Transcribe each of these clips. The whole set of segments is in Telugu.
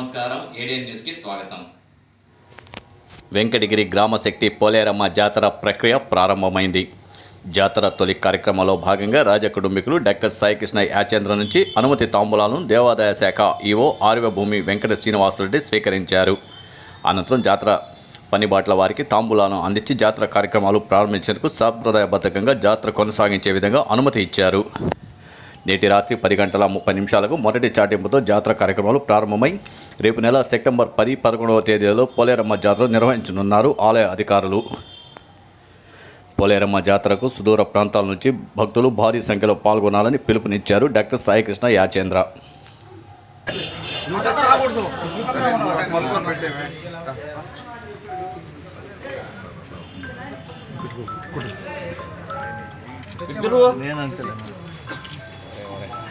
ఏడియన్ న్యూస్కి స్వాగతం. వెంకటగిరి గ్రామశక్తి పోలేరమ్మ జాతర ప్రక్రియ ప్రారంభమైంది. జాతర తొలి కార్యక్రమంలో భాగంగా రాజ కుటుంబీకులు డాక్టర్ సాయికృష్ణ యాచేంద్ర నుంచి అనుమతి తాంబూలాలను దేవాదాయ శాఖ ఈవో ఆర్యభూమి వెంకట శ్రీనివాసరెడ్డి స్వీకరించారు. అనంతరం జాతర పనిబాట్ల వారికి తాంబూలాలను అందించి జాతర కార్యక్రమాలు ప్రారంభించేందుకు సాంప్రదాయబద్ధంగా జాతర కొనసాగించే విధంగా అనుమతి ఇచ్చారు. నేటి రాత్రి పది గంటల ముప్పై నిమిషాలకు మొదటి చాటింపుతో జాతర కార్యక్రమాలు ప్రారంభమై రేపు నెల సెప్టెంబర్ పది పదకొండవ తేదీలలో పోలేరమ్మ జాతర నిర్వహించనున్నారు ఆలయ అధికారులు. పోలేరమ్మ జాతరకు సుదూర ప్రాంతాల నుంచి భక్తులు భారీ సంఖ్యలో పాల్గొనాలని పిలుపునిచ్చారు డాక్టర్ సాయికృష్ణ యాచేంద్ర.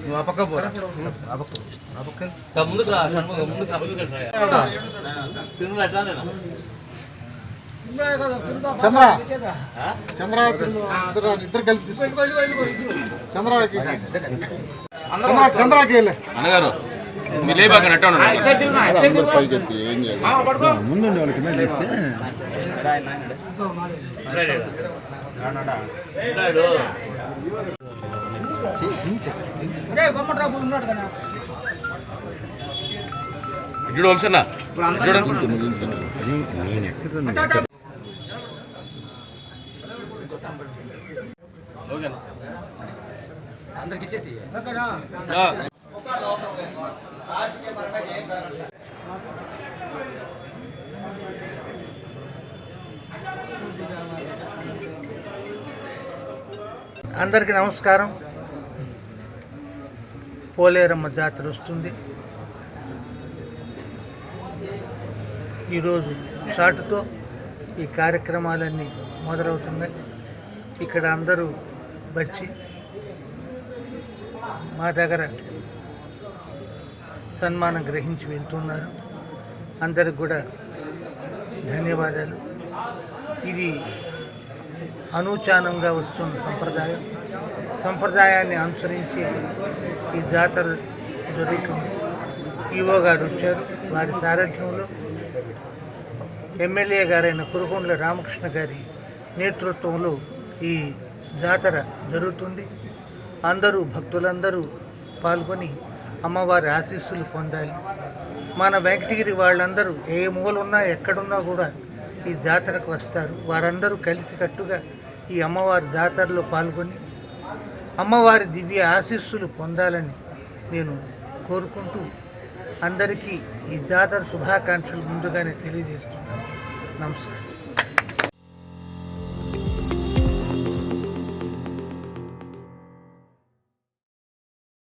నువ్వు ఆ పక్క పోరా ఆ పక్క ఆ పక్క ముందుకు రా షణ్ముఖం ముందుకు రా ముందుకు రా తిరుమల ఎట్లా లేదా చంద్ర చంద్ర ఇద్దరు ఇద్దరు కలిపి తీసుకో చంద్రకి చంద్ర చంద్రకి వెళ్ళే అన్నగారు మీరు లేబాక నెట్ట అందరు పైకి ఎత్తి ఏం చేయాలి? ముందుండి వాళ్ళకి చూడు వంశన్న అందరికీ నమస్కారం. పోలేరమ్మ జాతర వస్తుంది. ఈరోజు చాటుతో ఈ కార్యక్రమాలన్నీ మొదలవుతున్నాయి. ఇక్కడ అందరూ వచ్చి మా దగ్గర సన్మానం గ్రహించి వెళ్తున్నారు. అందరికి కూడా ధన్యవాదాలు. ఇది అనూచానంగా వస్తున్న సంప్రదాయం. సంప్రదాయాన్ని అనుసరించి ఈ జాతర జరుగుతుంది. ఈవో గారు వచ్చారు. వారి సారథ్యంలో ఎమ్మెల్యే గారైన కురుకొండల రామకృష్ణ గారి నేతృత్వంలో ఈ జాతర జరుగుతుంది. అందరూ భక్తులందరూ పాల్గొని అమ్మవారి ఆశీస్సులు పొందాలి. మన వెంకటగిరి వాళ్ళందరూ ఏ మూలున్నా ఎక్కడున్నా కూడా ఈ జాతరకు వస్తారు. వారందరూ కలిసికట్టుగా ఈ అమ్మవారి జాతరలో పాల్గొని అమ్మవారి దివ్య ఆశీస్సులు పొందాలని నేను కోరుకుంటూ అందరికీ ఈ జాతర శుభాకాంక్షలు ముందుగానే తెలియజేస్తున్నాను. నమస్కారం.